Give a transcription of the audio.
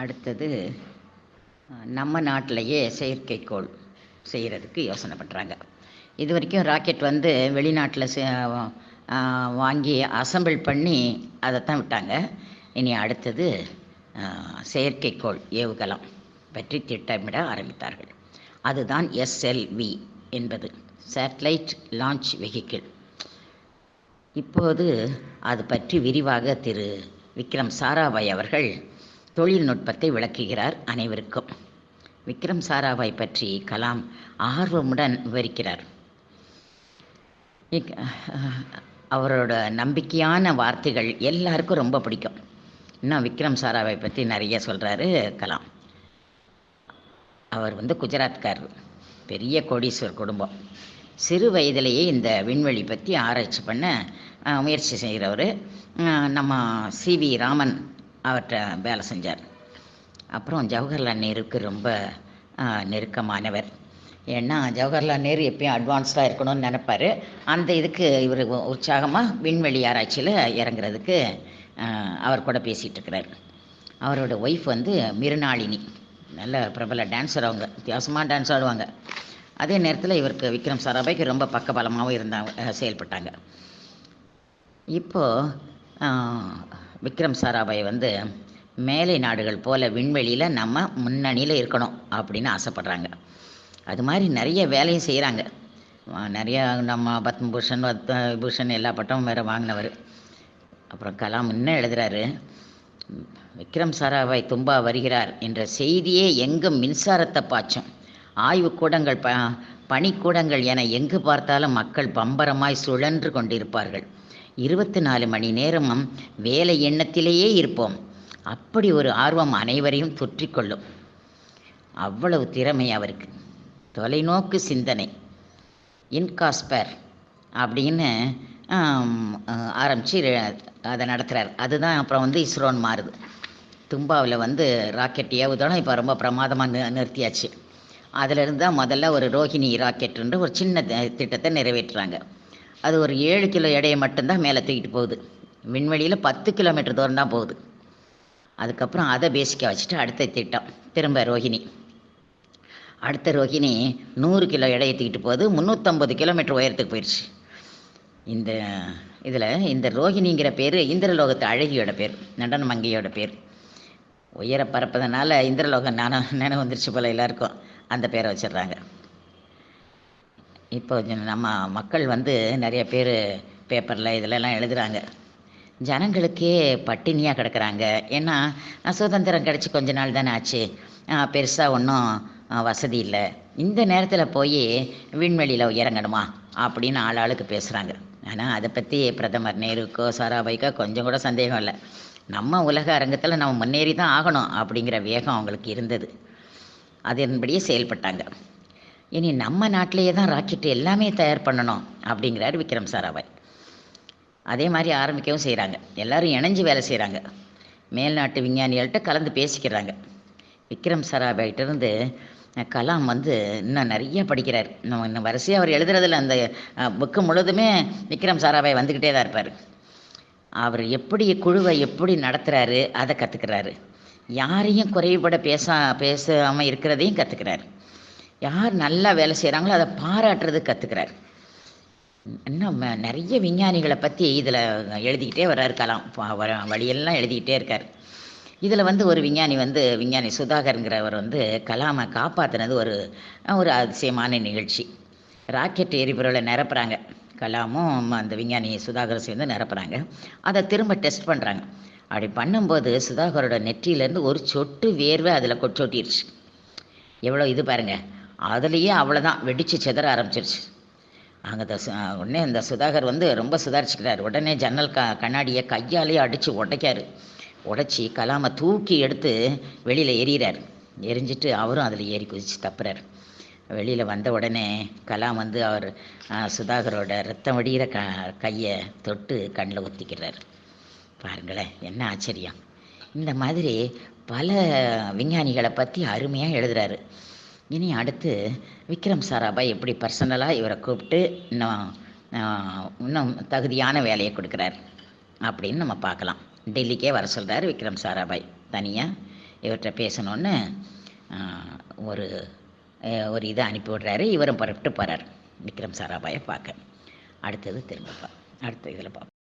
அடுத்தது நம்ம நாட்டிலையே செயற்கைக்கோள் செய்கிறதுக்கு யோசனை பண்ணுறாங்க இது வரைக்கும் ராக்கெட் வந்து வெளிநாட்டில் வாங்கி அசம்பிள் பண்ணி அதை தான் விட்டாங்க. இனி அடுத்தது செயற்கைக்கோள் ஏவுகலம் பற்றி திட்டமிட ஆரம்பித்தார்கள். அதுதான் எஸ்எல்வி என்பது சேட்டலைட் லான்ச் வெஹிக்கிள். இப்போது அது பற்றி விரிவாக திரு விக்ரம் சாராபாய் அவர்கள் தொழில்நுட்பத்தை விளக்குகிறார் அனைவருக்கும். விக்ரம் சாராபாய் பற்றி கலாம் ஆர்வமுடன் விவரிக்கிறார். அவரோட நம்பிக்கையான வார்த்தைகள் எல்லாருக்கும் ரொம்ப பிடிக்கும். இன்னும் விக்ரம் சாராபாய் பற்றி நிறைய சொல்கிறாரு கலாம். அவர் வந்து குஜராத்காரர் பெரிய கோடீஸ்வர் குடும்பம். சிறு வயதிலேயே இந்த விண்வெளி பற்றி ஆராய்ச்சி பண்ண முயற்சி செய்கிறவர் நம்ம சி வி ராமன் அவர்கிட்ட வேலை செஞ்சார். அப்புறம் ஜவஹர்லால் நேருக்கு ரொம்ப நெருக்கமானவர். ஏன்னா ஜவஹர்லால் நேரு எப்பயும் அட்வான்ஸ்டாக இருக்கணும்னு நினைப்பார். அந்த இதுக்கு இவர் உற்சாகமாக விண்வெளி ஆராய்ச்சியில் இறங்குறதுக்கு அவர் கூட பேசிகிட்டு இருக்கிறார். அவரோட ஒய்ஃப் வந்து மிருனாளினி. நல்ல பிரபல டான்ஸர் அவங்க. வித்தியாசமாக டான்ஸ் ஆடுவாங்க. அதே நேரத்தில் இவருக்கு விக்ரம் சாராபாய்க்கு ரொம்ப பக்கபலமாகவும் இருந்தாங்க செயல்பட்டாங்க. இப்போது விக்ரம் சாராபாய் வந்து மேலை நாடுகள் போல் விண்வெளியில் நம்ம முன்னணியில் இருக்கணும் அப்படின்னு ஆசைப்பட்றாங்க. அது மாதிரி நிறைய வேலையும் செய்கிறாங்க நிறையா நம்ம பத்மபூஷன் பத்ம விபூஷன் எல்லா பட்டமும் வேறு வாங்கினவர். அப்புறம் கலாம் இன்னும் எழுதுகிறாரு விக்ரம் சாராபாய் தும்பா வருகிறார் என்ற செய்தியே எங்கும் மின்சாரத்தை பாய்ச்சும். ஆய்வுக்கூடங்கள் ப பணிக்கூடங்கள் என எங்கு பார்த்தாலும் மக்கள் பம்பரமாய் சுழன்று கொண்டிருப்பார்கள். இருபத்தி நாலு மணி நேரமும் வேலை எண்ணத்திலேயே இருப்போம். அப்படி ஒரு ஆர்வம் அனைவரையும் தொற்றிக்கொள்ளும் அவ்வளவு திறமை அவருக்கு. தொலைநோக்கு சிந்தனை. இன்காஸ்பர் அப்படின்னு ஆரம்பித்து அதை நடத்துகிறார் அதுதான் அப்புறம் வந்து இஸ்ரோன்னு மாறுது. தும்பாவில் வந்து ராக்கெட் ஏவுதளம் இப்போ ரொம்ப பிரமாதமாக நி நிறுத்தியாச்சு. அதிலிருந்து தான் முதல்ல ஒரு ரோஹிணி ராக்கெட்டுன்ற ஒரு சின்ன திட்டத்தை நிறைவேற்றுறாங்க. அது ஒரு ஏழு கிலோ எடையை மட்டும்தான் மேலே தூக்கிட்டு போகுது. விண்வெளியில் பத்து கிலோமீட்டர் தூரம் தான் போகுது. அதுக்கப்புறம் அதை பேசிக்காக வச்சுட்டு அடுத்த திட்டம். திரும்ப ரோஹிணி. அடுத்த ரோஹிணி நூறு கிலோ எடையை தூக்கிட்டு போகுது. முந்நூற்றம்பது கிலோமீட்டர் உயரத்துக்கு போயிடுச்சு இந்த இதில் இந்த ரோஹிணிங்கிற பேர் இந்திரலோகத்து அழகியோட பேர் நடன மங்கையோட பேர். உயர பரப்பதனால இந்திரலோகம் நானும் நினைவு வந்துருச்சு போல் எல்லாருக்கும். அந்த பேரை வச்சிடுறாங்க. இப்போ நம்ம மக்கள் வந்து நிறைய பேர் பேப்பரில் இதிலெல்லாம் எழுதுகிறாங்க ஜனங்களுக்கே பட்டினியாக கிடக்குறாங்க. ஏன்னா சுதந்திரம் கிடச்சி கொஞ்ச நாள் தானே ஆச்சு. பெருசாக ஒன்றும் வசதி இல்லை. இந்த நேரத்தில் போய் விண்வெளியில் இறங்கணுமா? அப்படின்னு ஆள் ஆளுக்கு பேசுகிறாங்க ஆனால் அதை பற்றி பிரதமர் நேருக்கோ சாராபாய்க்கோ கொஞ்சம் கூட சந்தேகம் இல்லை. நம்ம உலக அரங்கத்தில் நம்ம முன்னேறி தான் ஆகணும் அப்படிங்கிற வேகம் அவங்களுக்கு இருந்தது. அதன்படியே செயல்பட்டாங்க. இனி நம்ம நாட்டிலேயே தான் ராக்கெட் எல்லாமே தயார் பண்ணணும் அப்படிங்கிறார் விக்ரம் சாராபாய் அதே மாதிரி ஆரம்பிக்கவும் செய்கிறாங்க எல்லோரும் இணைஞ்சு வேலை செய்கிறாங்க மேல்நாட்டு விஞ்ஞானிகள்கிட்ட கலந்து பேசிக்கிறாங்க. விக்ரம் சாராபாய்கிட்டேருந்து கலாம் வந்து இன்னும் நிறைய படிக்கிறார். நம்ம இன்னும் வரிசையாக அவர் எழுதுறதில் அந்த புக்கு முழுதுமே விக்ரம் சாராபாய் வந்துக்கிட்டே தான் இருப்பார். அவர் எப்படி குழுவை எப்படி நடத்துகிறாரு அதை கற்றுக்கிறாரு யாரையும் குறைபட பேச பேசாமல் இருக்கிறதையும் கற்றுக்கிறார் யார் நல்லா வேலை செய்கிறாங்களோ அதை பாராட்டுறது கற்றுக்கிறார் இன்னும் நிறைய விஞ்ஞானிகளை பற்றி இதில் எழுதிக்கிட்டே வர்றாரு கலாம். வழியெல்லாம் எழுதிக்கிட்டே இருக்கார். இதில் வந்து ஒரு விஞ்ஞானி வந்து விஞ்ஞானி சுதாகருங்கிறவர் வந்து கலாமை காப்பாற்றினது ஒரு ஒரு அதிசயமான நிகழ்ச்சி. ராக்கெட் எரிபொருளை நிரப்புறாங்க. கலாமும் அந்த விஞ்ஞானி சுதாகர் சேர்ந்து நிரப்புறாங்க. அதை திரும்ப டெஸ்ட் பண்ணுறாங்க அப்படி பண்ணும்போது சுதாகரோட நெற்றியிலேருந்து ஒரு சொட்டு வேர்வை அதில் கொச்சொட்டிருச்சு எவ்வளோ இது பாருங்கள் அதுலேயே அவ்வளோதான் வெடித்து சிதற ஆரம்பிச்சிருச்சு. அங்கே த உடனே இந்த சுதாகர் வந்து ரொம்ப சுதாரிச்சுக்கிறார். உடனே ஜன்னல் க கண்ணாடியை கையாலேயே அடித்து உடைக்காரு. உடச்சி கலாமை தூக்கி எடுத்து வெளியில் எறிகிறார். எரிஞ்சிட்டு அவரும் அதில் ஏறி குதித்து தப்புறார். வெளியில் வந்த உடனே கலாம் வந்து அவர் சுதாகரோட ரத்தம் வடிகிற க கையை தொட்டு கண்ணில் ஒத்திக்கிறார் பாருங்களேன் என்ன ஆச்சரியம். இந்த மாதிரி பல விஞ்ஞானிகளை பற்றி அருமையாக எழுதுகிறாரு இனி அடுத்து விக்ரம் சாராபாய் எப்படி பர்சனலாக இவரை கூப்பிட்டு இன்னும் இன்னும் தகுதியான வேலையை கொடுக்குறார் அப்படின்னு நம்ம பார்க்கலாம். டெல்லிக்கே வர சொல்கிறார் விக்ரம் சாராபாய். தனியாக இவர்கிட்ட பேசணுன்னு ஒரு ஒரு இதை அனுப்பி விடுறாரு. இவரும் புறப்பட்டு போகிறார் விக்ரம் சாராபாயை பார்க்க. அடுத்தது திரும்ப அடுத்த இதில் பார்ப்போம்.